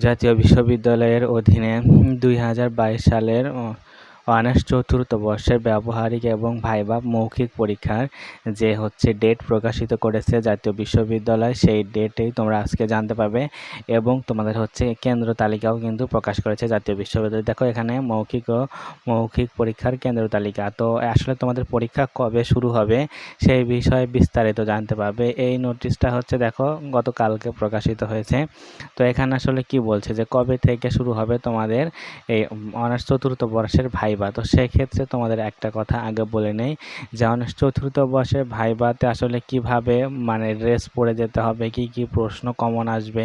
জাতীয় বিশ্ববিদ্যালয়ের অধীনে দুই হাজার বাইশ সালের অনার্স চতুর্থ বর্ষের ব্যবহারিক এবং ভাইবা মৌখিক পরীক্ষার যে হচ্ছে ডেট প্রকাশিত করেছে জাতীয় বিশ্ববিদ্যালয়, সেই ডেটেই তোমরা আজকে জানতে পারবে এবং তোমাদের হচ্ছে কেন্দ্র তালিকাও কিন্তু প্রকাশ করেছে জাতীয় বিশ্ববিদ্যালয়। দেখো এখানে মৌখিক ও মৌখিক পরীক্ষার কেন্দ্র তালিকা। তো আসলে তোমাদের পরীক্ষা কবে শুরু হবে সেই বিষয়ে বিস্তারিত জানতে পারবে। এই নোটিশটা হচ্ছে দেখো গতকালকে প্রকাশিত হয়েছে। তো এখানে আসলে কি বলছে যে কবে থেকে শুরু হবে তোমাদের এই অনার্স চতুর্থ বর্ষের ভাইবা ভাইবা তো সেক্ষেত্রে তোমাদের একটা কথা আগে বলে নেই যে অনার্স চতুর্থ বর্ষের ভাইবাতে আসলে কীভাবে মানে ড্রেস পরে যেতে হবে, কি কি প্রশ্ন কমন আসবে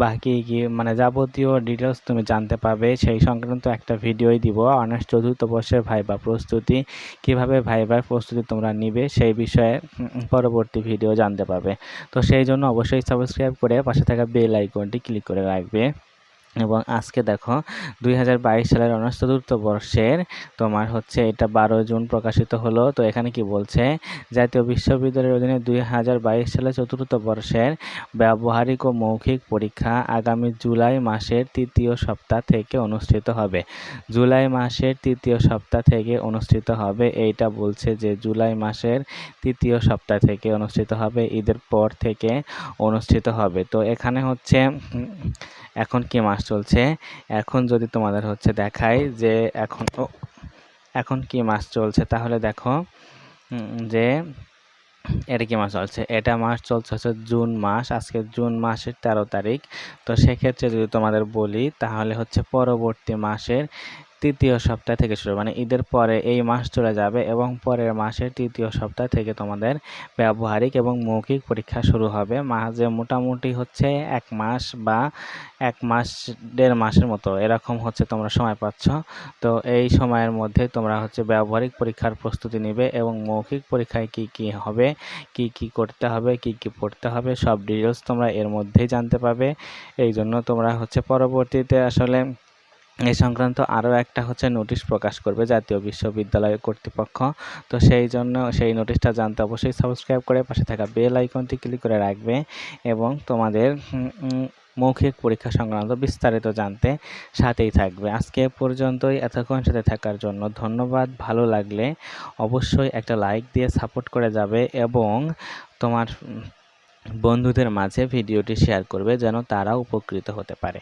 বা কি কি মানে যাবতীয় ডিটেলস তুমি জানতে পারবে, সেই সংক্রান্ত একটা ভিডিওই দিব। অনার্স চতুর্থ বর্ষের ভাইবা প্রস্তুতি, কীভাবে ভাইবার প্রস্তুতি তোমরা নিবে সেই বিষয়ে পরবর্তী ভিডিও জানতে পারবে। তো সেই জন্য অবশ্যই সাবস্ক্রাইব করে পাশে থাকা বেল আইকনটি ক্লিক করে রাখবে। এবং আজকে দেখো দুই হাজার বাইশ সালের অনার্স চতুর্থ বর্ষের তোমার হচ্ছে এটা বারো জুন প্রকাশিত হলো। তো এখানে কি বলছে? জাতীয় বিশ্ববিদ্যালয়ের অধীনে দুই সালে চতুর্থ বর্ষের ব্যবহারিক ও মৌখিক পরীক্ষা আগামী জুলাই মাসের তৃতীয় সপ্তাহ থেকে অনুষ্ঠিত হবে। জুলাই মাসের তৃতীয় সপ্তাহ থেকে অনুষ্ঠিত হবে। এইটা বলছে যে জুলাই মাসের তৃতীয় সপ্তাহ থেকে অনুষ্ঠিত হবে। ঈদের পর থেকে অনুষ্ঠিত হবে। তো এখানে হচ্ছে এখন কি মাস? চলছে। এখন যদি তোমাদের হচ্ছে দেখায় যে এখন এখন কি মাস চলছে, তাহলে দেখো যে এটা কি মাস চলছে? এটা মাস চলছে হচ্ছে জুন মাস, আজকে জুন মাসের তেরো তারিখ। তো সেক্ষেত্রে যদি তোমাদের বলি, তাহলে হচ্ছে পরবর্তী মাসের তৃতীয় সপ্তাহ থেকে শুরু মানে ঈদের পরে এই মাস চলে যাবে এবং পরের মাসের তৃতীয় সপ্তাহ থেকে তোমাদের ব্যবহারিক এবং মৌখিক পরীক্ষা শুরু হবে। মাঝে মোটামুটি হচ্ছে এক মাস বা এক মাস, দেড় মাসের মতো, এরকম হচ্ছে তোমরা সময় পাচ্ছ। তো এই সময়ের মধ্যে তোমরা হচ্ছে ব্যবহারিক পরীক্ষার প্রস্তুতি নিবে এবং মৌখিক পরীক্ষায় কি কি হবে, কি কি করতে হবে, কি কি পড়তে হবে, সব ডিটেলস তোমরা এর মধ্যেই জানতে পারবে এই জন্য তোমরা হচ্ছে পরবর্তীতে আসলে এই সংক্রান্ত আরও একটা হচ্ছে নোটিশ প্রকাশ করবে জাতীয় বিশ্ববিদ্যালয় কর্তৃপক্ষ। তো সেই জন্য সেই নোটিশটা জানতে অবশ্যই সাবস্ক্রাইব করে পাশে থাকা বেল আইকনটি ক্লিক করে রাখবে এবং তোমাদের মৌখিক পরীক্ষা সংক্রান্ত বিস্তারিত জানতে সাথেই থাকবে। আজকে পর্যন্তই, এতক্ষণ সাথে থাকার জন্য ধন্যবাদ, ভালো লাগলে অবশ্যই একটা লাইক দিয়ে সাপোর্ট করে যাবে এবং তোমার বন্ধুদের মাঝে ভিডিওটি শেয়ার করবে যেন তারা উপকৃত হতে পারে।